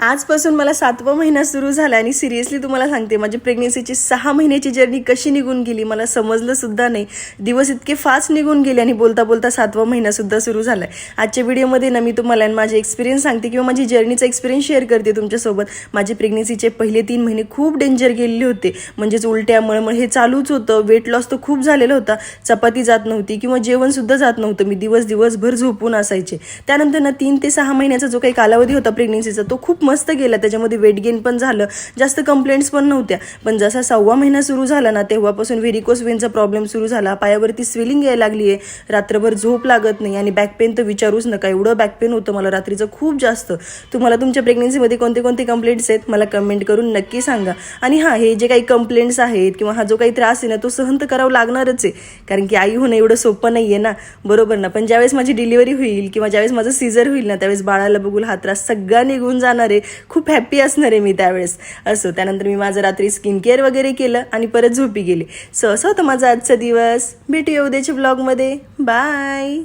आजपासून मला सातवा महिना सुरू झाला आणि सिरियसली तुम्हाला सांगते माझी प्रेग्नेन्सीची सहा महिन्याची जर्नी कशी निघून गेली मला समजलंसुद्धा नाही. दिवस इतके फास्ट निघून गेले आणि बोलता बोलता सातवा महिनासुद्धा सुरू झाला आहे आजच्या व्हिडिओमध्ये ना मी तुम्हाला माझे एक्सपिरियन्स सांगते किंवा माझी जर्नीचा एक्सपिरियन्स शेअर करते तुमच्यासोबत. माझे प्रेग्नेन्सीचे पहिले तीन महिने खूप डेंजर गेलेले होते. म्हणजेच उलट्या मळमळ हे चालूच होतं. वेट लॉस तर खूप झालेला होता. चपाती जात नव्हती किंवा जेवणसुद्धा जात नव्हतं. मी दिवस दिवसभर झोपून असायचे. त्यानंतर ना तीन ते सहा महिन्याचा जो काही कालावधी होता प्रेग्नेन्सीचा तो खूप मस्त गेला त्याच्यामध्ये वेट गेन पण झालं. जास्त कंप्लेंट्स पण नव्हत्या. पण जसा सव्वा महिना सुरू झाला ना तेव्हापासून व्हेरिकोस वेनचा प्रॉब्लेम सुरू झाला. पायावरती स्विलिंग यायला लागली आहे रात्रभर झोप लागत नाही आणि बॅक पेन तर विचारूच नका. एवढं बॅक पेन होतं मला रात्रीचं खूप जास्त. तुम्हाला तुमच्या प्रेग्नेन्सीमध्ये कोणते कोणते कंप्लेंट्स आहेत मला कमेंट करून नक्की सांगा. आणि हां हे जे काही कंप्लेंट्स आहेत किंवा हा जो काही त्रास आहे ना तो सहन तर करावा लागणारच आहे. कारण की आई होणं एवढं सोपं नाही आहे ना. बरोबर ना? पण ज्यावेळेस माझी डिलिव्हरी होईल किंवा ज्यावेळेस माझं सीझर होईल ना त्यावेळेस बाळाला बघून हा त्रास सगळा निघून जाणार आहे. आहे खूप हॅप्पी असणार आहे मी त्यावेळेस. असं त्यानंतर मी माझं रात्री स्किन केअर वगैरे केलं आणि परत झोपी गेले. सो असं होतं माझा आजचा दिवस. भेटूया उद्याच्या ब्लॉगमध्ये बाय